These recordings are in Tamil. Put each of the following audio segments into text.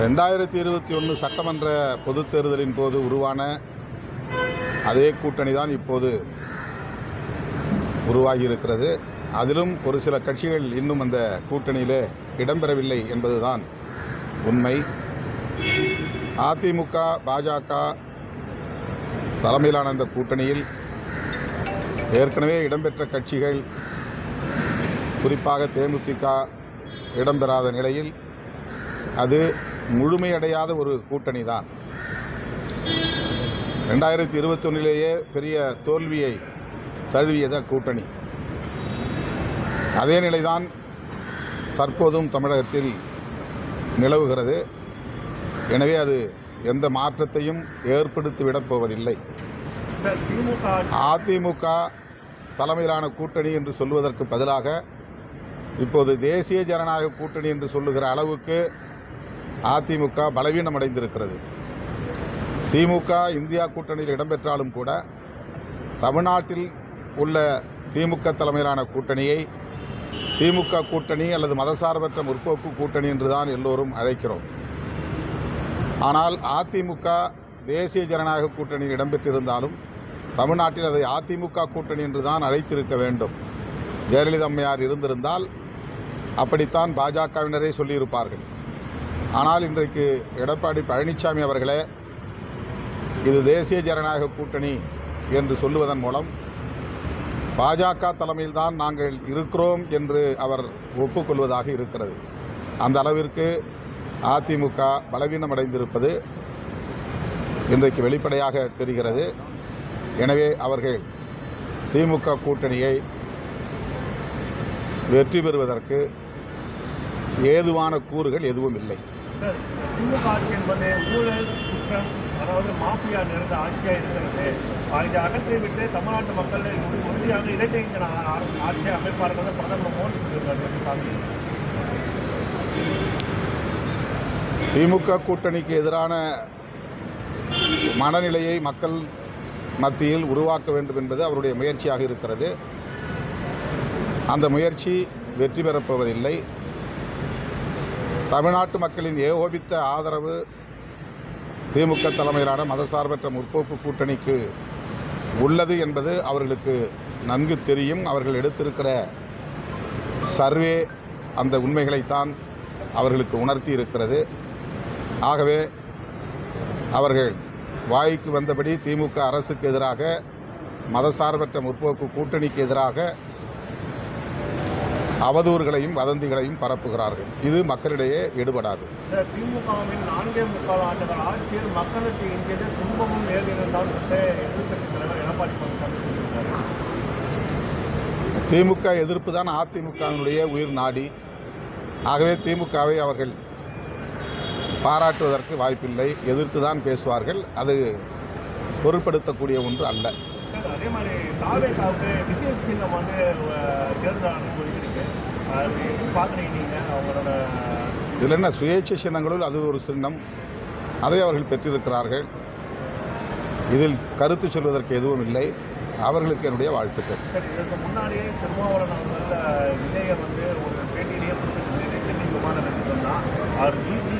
ரெண்டாயிரத்தி இருபத்தி ஒன்று சட்டமன்ற பொதுத் தேர்தலின் போது உருவான அதே கூட்டணி தான் இப்போது உருவாகி இருக்கிறது அதிலும் ஒரு சில கட்சிகள் இன்னும் அந்த கூட்டணியிலே இடம்பெறவில்லை என்பதுதான் உண்மை. அதிமுக பாஜக தலைமையிலான அந்த கூட்டணியில் ஏற்கனவே இடம்பெற்ற கட்சிகள் குறிப்பாக தேமுதிக இடம்பெறாத நிலையில் அது முழுமையடையாத ஒரு கூட்டணி தான். ரெண்டாயிரத்தி இருபத்தொன்னிலேயே பெரிய தோல்வியை தழுவியத கூட்டணி. அதே நிலைதான் தற்போதும் தமிழகத்தில் நிலவுகிறது. எனவே அது எந்த மாற்றத்தையும் ஏற்படுத்திவிடப் போவதில்லை. அதிமுக தலைமையிலான கூட்டணி என்று சொல்வதற்கு பதிலாக இப்போது தேசிய ஜனநாயக கூட்டணி என்று சொல்லுகிற அளவுக்கு அதிமுக பலவீனம் அடைந்திருக்கிறது திமுக இந்தியா கூட்டணியில் இடம்பெற்றாலும் கூட தமிழ்நாட்டில் உள்ள திமுக தலைமையிலான கூட்டணியை திமுக கூட்டணி அல்லது மதசார்பற்ற முற்போக்கு கூட்டணி என்றுதான் எல்லோரும் அழைக்கிறோம். ஆனால் அதிமுக தேசிய ஜனநாயக கூட்டணியில் இடம்பெற்றிருந்தாலும் தமிழ்நாட்டில் அதை அதிமுக கூட்டணி என்று தான் அழைத்திருக்க வேண்டும். ஜெயலலிதா அம்மையார் இருந்திருந்தால் அப்படித்தான் பாஜகவினரே சொல்லியிருப்பார்கள். ஆனால் இன்றைக்கு எடப்பாடி பழனிசாமி அவர்களே இது தேசிய ஜனநாயக கூட்டணி என்று சொல்லுவதன் மூலம் பாஜக தலைமையில்தான் நாங்கள் இருக்கிறோம் என்று அவர் ஒப்புக்கொள்வதாக இருக்கிறது. அந்த அளவிற்கு அதிமுக பலவீனமடைந்திருப்பது இன்றைக்கு வெளிப்படையாக தெரிகிறது. எனவே அவர்கள் திமுக கூட்டணியை வெற்றி பெறுவதற்கு ஏதுவான கூறுகள் எதுவும் இல்லை. திமுக ஆட்சி என்பது ஊழல் குற்றம் அதாவது மாஃபியா நிறைந்த ஆட்சியாக இருக்கிறது. இதை அகற்றி விட்டு தமிழ்நாட்டு மக்கள் உறுதியாக இரட்டை ஆட்சியை அமைப்பார்கள் பிரதமர் மோடி சொல்லியிருக்காரு. திமுக கூட்டணிக்கு எதிரான மனநிலையை மக்கள் மத்தியில் உருவாக்க வேண்டும் என்பது அவருடைய முயற்சியாக இருக்கிறது. அந்த முயற்சி வெற்றி பெறப்போவதில்லை தமிழ்நாட்டு மக்களின் ஏகோபித்த ஆதரவு திமுக தலைமையிலான மதசார்பற்ற முற்போக்கு கூட்டணிக்கு உள்ளது என்பது அவர்களுக்கு நன்கு தெரியும். அவர்கள் எடுத்திருக்கிற சர்வே அந்த உண்மைகளைத்தான் அவர்களுக்கு உணர்த்தி இருக்கிறது. ஆகவே அவர்கள் வாய்க்கு வந்தபடி திமுக அரசுக்கு எதிராக மதசார்பற்ற முற்போக்கு கூட்டணிக்கு எதிராக அவதூறுகளையும் வதந்திகளையும் பரப்புகிறார்கள். இது மக்களிடையே எடுபடாது. திமுக எதிர்ப்பு தான் அதிமுகவினுடைய உயிர் நாடி. ஆகவே திமுகவை அவர்கள் பாராட்டுவதற்கு வாய்ப்பில்லை. எதிர்த்து தான் பேசுவார்கள். அது பொருட்படுத்தக்கூடிய ஒன்று அல்ல. அதே மாதிரி தாவேக்காவுக்கு விஜய் சின்னம் வந்து தேர்தல் ஒதுக்கியிருக்கு அது எப்படி பார்க்குறீங்க நீங்கள் அவங்களோட இதில் என்ன சுயேட்சை சின்னங்களுள் அது ஒரு சின்னம் அதை அவர்கள் பெற்றிருக்கிறார்கள் இதில் கருத்து சொல்வதற்கு எதுவும் இல்லை அவர்களுக்கு என்னுடைய வாழ்த்துக்கள் இதற்கு முன்னாடியே திருமாவளவன் அவர்கள் விஜயை வந்து ஒரு பேட்டியிலேயே அவர் பிஜி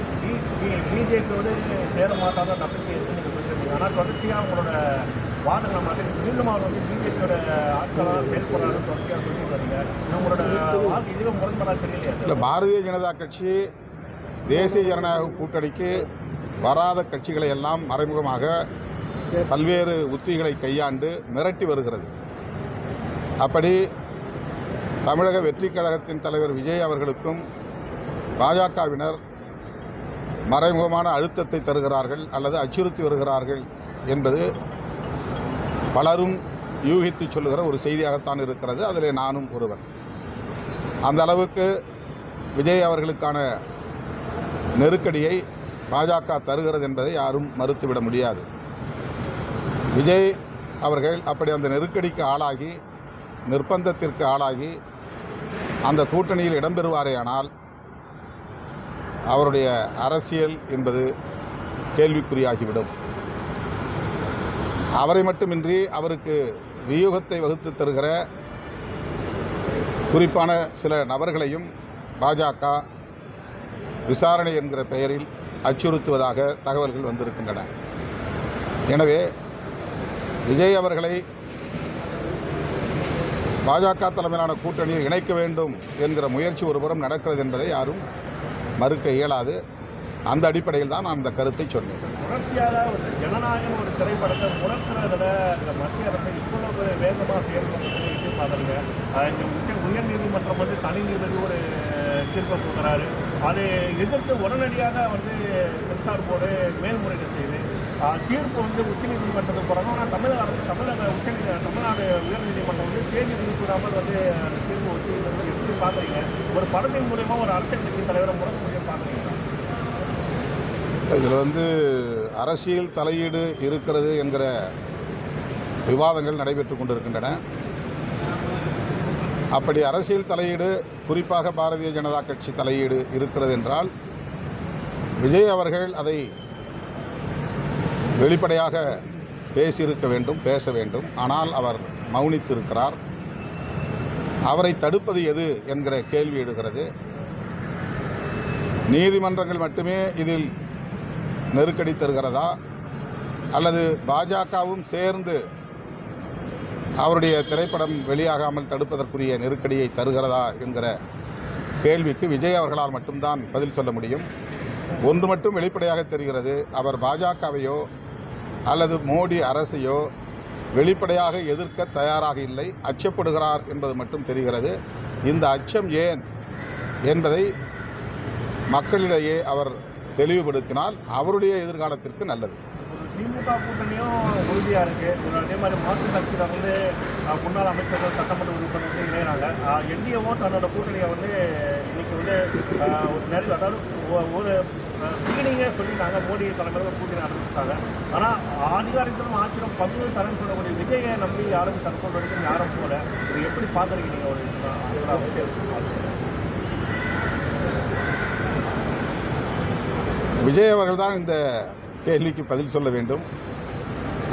பிஜேபியோடு சேர மாட்டாத நம்பிக்கை இருக்குன்னு ஆனால் தொடர்ச்சியாக அவங்களோட வாதங்களை மாட்டேன் மீண்டும் அவர் வந்து பிஜேபியோட ஆட்களாக செயல்படுறாருன்னு தொடர்ச்சியாக சொல்லிட்டு வரீங்க உங்களோட வாக்கு இதில் முரண்படா தெரியலையா. இல்லை பாரதிய ஜனதா கட்சி தேசிய ஜனநாயக கூட்டணிக்கு வராத கட்சிகளை எல்லாம் மறைமுகமாக பல்வேறு உத்திகளை கையாண்டு மிரட்டி வருகிறது. அப்படி தமிழக வெற்றிக் கழகத்தின் தலைவர் விஜய் அவர்களுக்கும் பாஜகவினர் மறைமுகமான அழுத்தத்தை தருகிறார்கள் அல்லது அச்சுறுத்தி வருகிறார்கள் என்பது பலரும் யூகித்து சொல்லுகிற ஒரு செய்தியாகத்தான் இருக்கிறது. அதில் நானும் ஒருவன். அந்த அளவுக்கு விஜய் அவர்களுக்கான நெருக்கடியை பாஜக தருகிறது என்பதை யாரும் மறுத்துவிட முடியாது. விஜய் அவர்கள் அப்படி அந்த நெருக்கடிக்கு ஆளாகி நிர்பந்தத்திற்கு ஆளாகி அந்த கூட்டணியில் இடம்பெறுவாரேயானால் அவருடைய அரசியல் என்பது கேள்விக்குறியாகிவிடும். அவரை மட்டுமின்றி அவருக்கு வியூகத்தை வகுத்து தருகிற குறிப்பான சில நபர்களையும் பாஜக விசாரணை என்கிற பெயரில் அச்சுறுத்துவதாக தகவல்கள் வந்திருக்கின்றன. எனவே விஜய் அவர்களை பாஜக தலைமையிலான கூட்டணியில் இணைக்க வேண்டும் என்கிற முயற்சி ஒருபுறம் நடக்கிறது என்பதை யாரும் மறுக்க இயலாது. அந்த அடிப்படையில் தான் நான் அந்த கருத்தை சொன்னேன். தொடர்ச்சியாக ஒரு ஜனநாயகம் ஒரு திரைப்படத்தை முடக்கிறதுல இந்த மத்திய அரசு இவ்வளவு வேகமாக செயல்படுறது எப்படி பார்க்குறீங்க இந்த உச்ச உயர் வந்து தனி நீதிபதி ஒரு தீர்ப்பை கொடுக்குறாரு. அதை எதிர்த்து உடனடியாக வந்து சென்சார் போர்டு மேல்முறையீடு செய்து தீர்ப்பு வந்து உச்சநீதிமன்றத்துக்கு போகிறாங்க ஆனால் தமிழக அரசு தமிழக உச்ச தமிழ்நாடு உயர்நீதிமன்றம் வந்து தேதி குறிப்பிடாமல் வந்து அந்த தீர்ப்பு வச்சு வந்து எப்படி பார்க்குறீங்க. ஒரு படத்தின் மூலயமா ஒரு அரசியல் கட்சி தலைவரை முடக்க முடியும் பார்க்குறீங்களா இதில் வந்து அரசியல் தலையீடு இருக்கிறது என்கிற விவாதங்கள் நடைபெற்று கொண்டிருக்கின்றன. அப்படி அரசியல் தலையீடு குறிப்பாக பாரதிய ஜனதா கட்சி தலையீடு இருக்கிறது என்றால் விஜய் அவர்கள் அதை வெளிப்படையாக பேசியிருக்க வேண்டும் பேச வேண்டும். ஆனால் அவர் மௌனித்திருக்கிறார். அவரை தடுப்பது எது என்கிற கேள்வி எழுகிறது. நீதிமன்றங்கள் மட்டுமே இதில் நெருக்கடி தருகிறதா? அல்லது பாஜகவும் சேர்ந்து அவருடைய திரைப்படம் வெளியாகாமல் தடுப்பதற்குரிய நெருக்கடியை தருகிறதா என்கிற கேள்விக்கு விஜய் அவர்களால் மட்டும்தான் பதில் சொல்ல முடியும். ஒன்று மட்டும் வெளிப்படையாக தெரிகிறது. அவர் பாஜகவையோ அல்லது மோடி அரசையோ வெளிப்படையாக எதிர்க்க தயாராக இல்லை. அச்சப்படுகிறார் என்பது மட்டும் தெரிகிறது. இந்த அச்சம் ஏன் என்பதை மக்களிடையே அவர் தெளிவுபடுத்தினால் அவருடைய எதிர்காலத்திற்கு நல்லது. திமுக கூட்டணியும் உறுதியாக இருக்குது ஒரு அதே மாதிரி மாற்று கட்சியில் வந்து முன்னாள் அமைச்சர்கள் சட்டமன்ற உறுப்பினர்கள் இணைகிறாங்க என்டிஏவும் தன்னோட கூட்டணியை வந்து இன்னைக்கு வந்து ஒரு நிறைய அதாவது ஒரு ஸ்கிரீனிங்கே சொல்லிட்டாங்க மோடி தலைமையில் கூட்டணி ஆரம்பிச்சிட்டாங்க ஆனால் அதிகாரத்திலும் ஆட்சியிலும் பங்கு தரேன்னு சொல்லக்கூடிய விஜயை நம்பி யாரும் தற்போது வரைக்கும் யாரும் போல. இது எப்படி பார்க்குறீங்க நீங்கள் ஒரு அஹ், ஒரு அரசியல் விஜய் அவர்கள் தான் இந்த கேள்விக்கு பதில் சொல்ல வேண்டும்.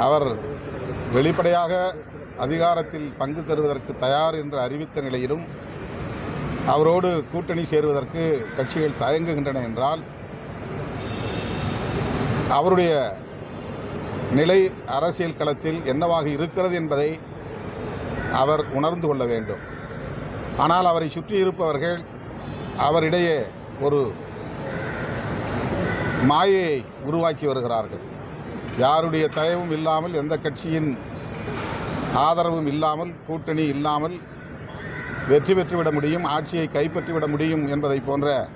அவர் வெளிப்படையாக அதிகாரத்தில் பங்கு தருவதற்கு தயார் என்று அறிவித்த நிலையிலும் அவரோடு கூட்டணி சேருவதற்கு கட்சிகள் தயங்குகின்றன என்றால் அவருடைய நிலை அரசியல் களத்தில் என்னவாக இருக்கிறது என்பதை அவர் உணர்ந்து கொள்ள வேண்டும். ஆனால் அவரை சுற்றி இருப்பவர்கள் அவரிடையே ஒரு மாயையை உருவாக்கி வருகிறார்கள். யாருடைய தயவும் இல்லாமல் எந்த கட்சியின் ஆதரவும் இல்லாமல் கூட்டணி இல்லாமல் வெற்றி பெற்றுவிட முடியும் ஆட்சியை கைப்பற்றிவிட முடியும் என்பதை போன்ற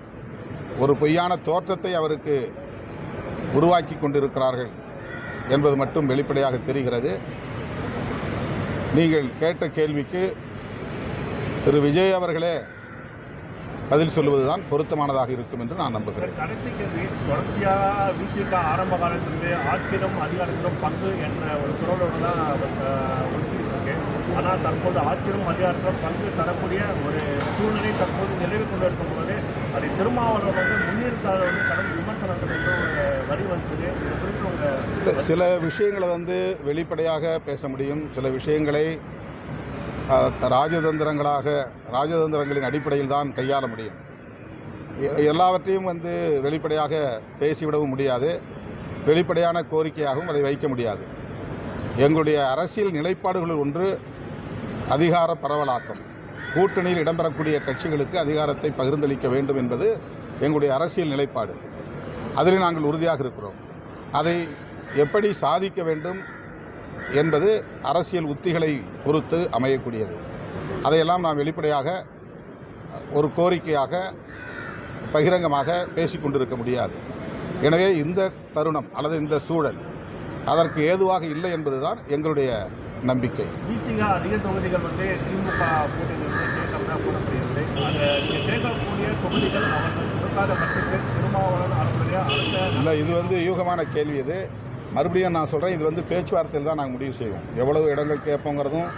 ஒரு பொய்யான தோற்றத்தை அவருக்கு உருவாக்கி கொண்டிருக்கிறார்கள் என்பது மட்டும் வெளிப்படையாக தெரிகிறது. நீங்கள் கேட்ட கேள்விக்கு திரு. விஜய் அவர்களே பதில் சொல்லுவதுதான் பொருத்தமானதாக இருக்கும் என்று நான் நம்புகிறேன். தொடர்ச்சியாக ஆரம்ப காலத்திலிருந்து ஆட்சியிலும் அதிகாரத்திலும் பங்கு என்ற ஒரு குரலோடு தான் ஆனால் தற்போது ஆட்சியிலும் அதிகாரத்திலும் பங்கு தரக்கூடிய ஒரு சூழ்நிலை தற்போது நிலவி கொண்டு இருக்கும்போது அதை திருமாவளவன் வந்து முன்னிறுத்தாத வந்து கடும் விமர்சனங்கள் வந்து இது குறித்து உங்கள் சில விஷயங்களை வந்து வெளிப்படையாக பேச முடியும். சில விஷயங்களை ராஜதந்திரங்களாக ராஜதந்திரங்களின் அடிப்படையில் தான் கையாள முடியும். எ- எல்லாவற்றையும் வந்து வெளிப்படையாக பேசிவிடவும் முடியாது. வெளிப்படையான கோரிக்கையாகவும் அதை வைக்க முடியாது. எங்களுடைய அரசியல் நிலைப்பாடுகளில் ஒன்று அதிகார பரவலாக்கம். கூட்டணியில் இடம்பெறக்கூடிய கட்சிகளுக்கு அதிகாரத்தை பகிர்ந்தளிக்க வேண்டும் என்பது எங்களுடைய அரசியல் நிலைப்பாடு. அதில் நாங்கள் உறுதியாக இருக்கிறோம். அதை எப்படி சாதிக்க வேண்டும் என்பது அரசியல் உத்திகளை பொறுத்து அமையக்கூடியது. அதையெல்லாம் நாம் வெளிப்படையாக ஒரு கோரிக்கையாக பகிரங்கமாக பேசிக் கொண்டிருக்க முடியாது. எனவே இந்த தருணம் அல்லது இந்த சூழல் அதற்கு ஏதுவாக இல்லை என்பதுதான் எங்களுடைய நம்பிக்கை. விசிக அதிக தொகுதிகள் வந்து திமுக இல்லை இது வந்து யூகமான கேள்வி இது. மறுபடியும் நான் சொல்கிறேன் இது வந்து பேச்சுவார்த்தையில் தான் நாங்கள் முடிவு செய்வோம். எவ்வளவு இடங்கள் கேட்போங்கிறதும்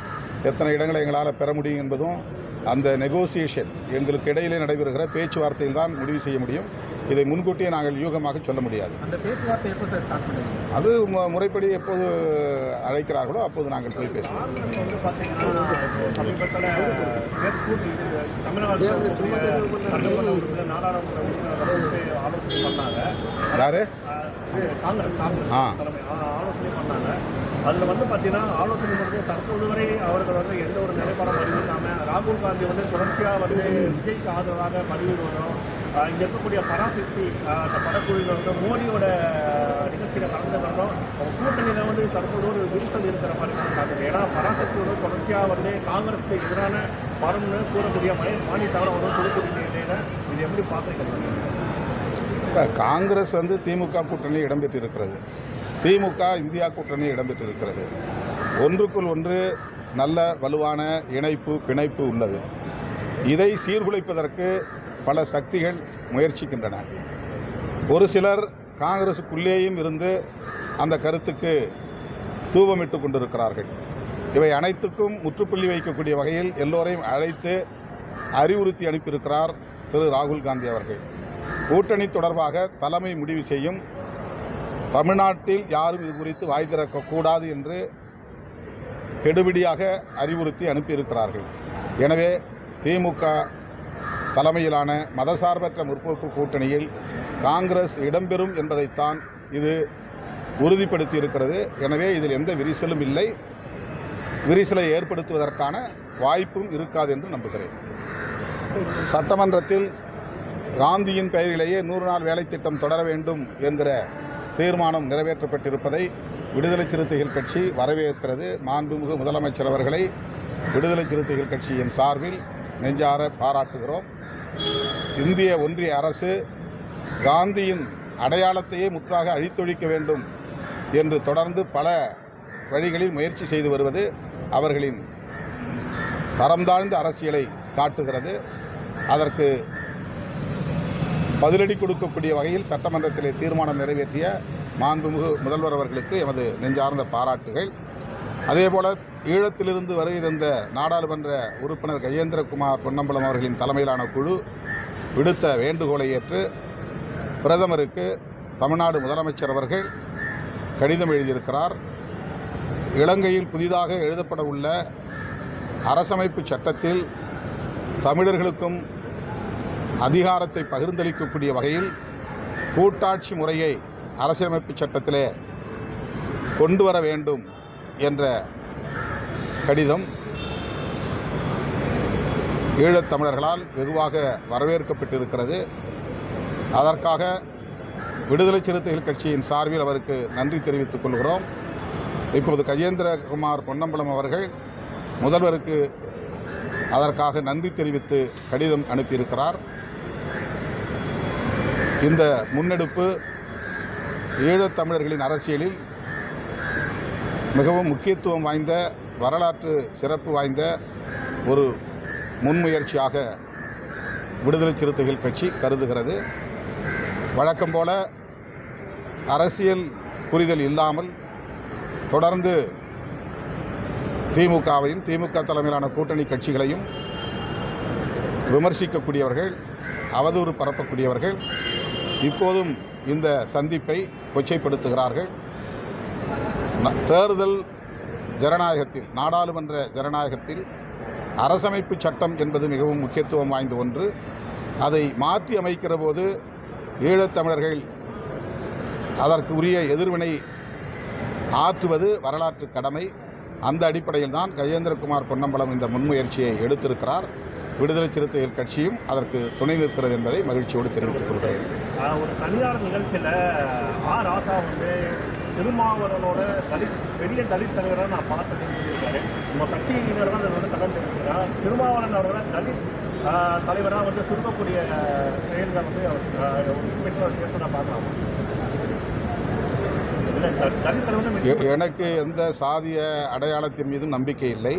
எத்தனை இடங்களை எங்களால் பெற முடியும் என்பதும் அந்த நெகோசியேஷன் எங்களுக்கு இடையிலே நடைபெறுகிற பேச்சுவார்த்தையில் தான் முடிவு செய்ய முடியும். இதை முன்கூட்டியே நாங்கள் யூகமாக சொல்ல முடியாது. அந்த பேச்சுவார்த்தை எப்போ சார் ஸ்டார்ட் பண்ணுவீங்க அது முறைப்படி எப்போது அழைக்கிறார்களோ அப்போது நாங்கள் போய் பேசுவோம். யாரு? ஆ. அதில் வந்து பார்த்தீங்கன்னா ஆலோசனை வந்து தற்போது வரை அவர்கள் வந்து எந்த ஒரு நிலைப்பாடும் அறிவிக்காமல் ராகுல் காந்தி வந்து தொடர்ச்சியாக வந்து விஜய்க்கு ஆதரவாக பதிவிடுவதும் இங்கே இருக்கக்கூடிய பராசக்தி அந்த படக்குழுவில் வந்து மோடியோட நிகழ்ச்சியில் கலந்து அவங்க கூட்டணியில் வந்து தற்போது ஒரு விரிசல் இருக்கிற மாதிரி காட்டுது ஏன்னா பராசக்தி வந்து தொடர்ச்சியாக வந்து காங்கிரஸுக்கு எதிரான மரம்னு கூறக்கூடிய மணி மாநில தவிர வந்து சொல்லக்கூடிய நிலையில இது எப்படி பார்த்துருக்கீங்க காங்கிரஸ் வந்து திமுக கூட்டணி இடம்பெற்று இருக்கிறது திமுக இந்தியா கூட்டணி இடம்பெற்றிருக்கிறது. ஒன்றுக்குள் ஒன்று நல்ல வலுவான இணைப்பு பிணைப்பு உள்ளது. இதை சீர்குலைப்பதற்கு பல சக்திகள் முயற்சிக்கின்றன. ஒரு சிலர் காங்கிரசுக்குள்ளேயும் இருந்து அந்த கருத்துக்கு தூபமிட்டு கொண்டிருக்கிறார்கள். இவை அனைத்துக்கும் முற்றுப்புள்ளி வைக்கக்கூடிய வகையில் எல்லோரையும் அழைத்து அறிவுறுத்தி அனுப்பியிருக்கிறார் திரு. ராகுல் காந்தி அவர்கள். கூட்டணி தொடர்பாக தலைமை முடிவு செய்யும் தமிழ்நாட்டில் யாரும் இது குறித்து வாய் திறக்கக்கூடாது என்று கெடுபிடியாக அறிவுறுத்தி அனுப்பியிருக்கிறார்கள். எனவே திமுக தலைமையிலான மதசார்பற்ற முற்போக்கு கூட்டணியில் காங்கிரஸ் இடம்பெறும் என்பதைத்தான் இது உறுதிப்படுத்தி இருக்கிறது எனவே இதில் எந்த விரிசலும் இல்லை. விரிசலை ஏற்படுத்துவதற்கான வாய்ப்பும் இருக்காது என்று நம்புகிறேன். சட்டமன்றத்தில் காந்தியின் பெயரிலேயே நூறு நாள் வேலை திட்டம் தொடர வேண்டும் என்கிற தீர்மானம் நிறைவேற்றப்பட்டிருப்பதை விடுதலை சிறுத்தைகள் கட்சி வரவேற்கிறது. மாண்புமிகு முதலமைச்சர் அவர்களை விடுதலை சிறுத்தைகள் கட்சியின் சார்பில் நெஞ்சார பாராட்டுகிறோம். இந்திய ஒன்றிய அரசு காந்தியின் அடையாளத்தையே முற்றாக அழித்தொழிக்க வேண்டும் என்று தொடர்ந்து பல வழிகளில் முயற்சி செய்து வருவது அவர்களின் தரம் தாழ்ந்த அரசியலை காட்டுகிறது. அதற்கு பதிலடி கொடுக்கக்கூடிய வகையில் சட்டமன்றத்திலே தீர்மானம் நிறைவேற்றிய மாண்புமிகு முதல்வர் அவர்களுக்கு எமது நெஞ்சார்ந்த பாராட்டுகள். அதேபோல ஈழத்திலிருந்து வருகை தந்த நாடாளுமன்ற உறுப்பினர் கஜேந்திரகுமார் பொன்னம்பலம் அவர்களின் தலைமையிலான குழு விடுத்த வேண்டுகோளை ஏற்று பிரதமருக்கு தமிழ்நாடு முதலமைச்சர் அவர்கள் கடிதம் எழுதியிருக்கிறார். இலங்கையில் புதிதாக எழுதப்பட உள்ள அரசமைப்பு சட்டத்தில் தமிழர்களுக்கும் அதிகாரத்தை பகிர்ந்தளிக்கக்கூடிய வகையில் கூட்டாட்சி முறையை அரசியலமைப்பு சட்டத்திலே கொண்டு வர வேண்டும் என்ற கடிதம் ஈழத் தமிழர்களால் வெகுவாக வரவேற்கப்பட்டிருக்கிறது. அதற்காக விடுதலை சிறுத்தைகள் கட்சியின் சார்பில் அவருக்கு நன்றி தெரிவித்துக் கொள்கிறோம். இப்போது கஜேந்திரகுமார் பொன்னம்பலம் அவர்கள் முதல்வருக்கு அதற்காக நன்றி தெரிவித்து கடிதம் அனுப்பியிருக்கிறார். இந்த முன்னெடுப்பு ஈழத்தமிழர்களின் அரசியலில் மிகவும் முக்கியத்துவம் வாய்ந்த வரலாற்று சிறப்பு வாய்ந்த ஒரு முன்முயற்சியாக விடுதலை சிறுத்தைகள் கட்சி கருதுகிறது. வழக்கம் போல அரசியல் புரிதல் இல்லாமல் தொடர்ந்து திமுகவையும் திமுக தலைமையிலான கூட்டணி கட்சிகளையும் விமர்சிக்கக்கூடியவர்கள் அவதூறு பரப்பக்கூடியவர்கள் இப்போதும் இந்த சந்திப்பை கொச்சைப்படுத்துகிறார்கள். தேர்தல் ஜனநாயகத்தில் நாடாளுமன்ற ஜனநாயகத்தில் அரசமைப்பு சட்டம் என்பது மிகவும் முக்கியத்துவம் வாய்ந்த ஒன்று. அதை மாற்றி அமைக்கிற போது ஈழத்தமிழர்கள் அதற்கு உரிய எதிர்வினை ஆற்றுவது வரலாற்று கடமை. அந்த அடிப்படையில் தான் கஜேந்திரகுமார் பொன்னம்பலம் இந்த முன்முயற்சியை எடுத்திருக்கிறார். விடுதலை சிறுத்தைகள் கட்சியும் அதற்கு துணை நிற்கிறது என்பதை மகிழ்ச்சியோடு தெரிவித்துக் கொள்கிறேன். ஒரு தனியார் நிகழ்ச்சியில் ஆ ராசா வந்து திருமாவளவனோட தலித் பெரிய தலித் தலைவராக நான் பார்த்து செஞ்சிருக்காரு. நம்ம கட்சியினர் தான் அதில் வந்து கலந்து இருக்கிறார் திருமாவளவன் அவர்களை தலித் தலைவராக வந்து சுருக்கக்கூடிய செயல்கள் வந்து அவர் பேச நான் பார்க்கலாம்? எனக்கு எந்த சாதிய அடையாளத்தின் மீதும் நம்பிக்கை இல்லை.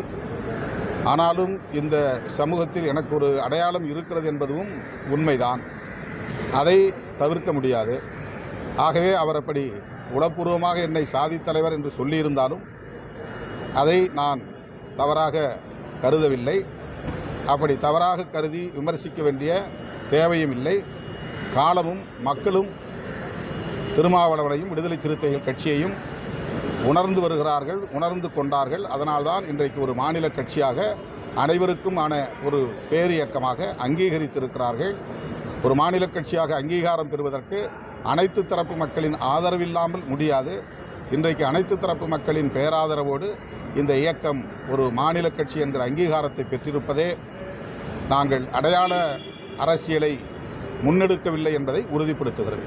ஆனாலும் இந்த சமூகத்தில் எனக்கு ஒரு அடையாளம் இருக்கிறது என்பதும் உண்மைதான். அதை தவிர்க்க முடியாது. ஆகவே அவர் அப்படி உளப்பூர்வமாக என்னை சாதித்தலைவர் என்று சொல்லியிருந்தாலும் அதை நான் தவறாக கருதவில்லை. அப்படி தவறாக கருதி விமர்சிக்க வேண்டிய தேவையும் இல்லை. காலமும் மக்களும் திருமாவளவனையும் விடுதலை சிறுத்தைகள் கட்சியையும் உணர்ந்து வருகிறார்கள் உணர்ந்து கொண்டார்கள். அதனால்தான் இன்றைக்கு ஒரு மாநில கட்சியாக அனைவருக்கும் ஆன ஒரு பேரியக்கமாக அங்கீகரித்திருக்கிறார்கள். ஒரு மாநில கட்சியாக அங்கீகாரம் பெறுவதற்கு அனைத்து தரப்பு மக்களின் ஆதரவில்லாமல் முடியாது. இன்றைக்கு அனைத்து தரப்பு மக்களின் பேராதரவோடு இந்த இயக்கம் ஒரு மாநில கட்சி என்கிற அங்கீகாரத்தை பெற்றிருப்பதே நாங்கள் அடையாள அரசியலை முன்னெடுக்கவில்லை என்பதை உறுதிப்படுத்துகிறது.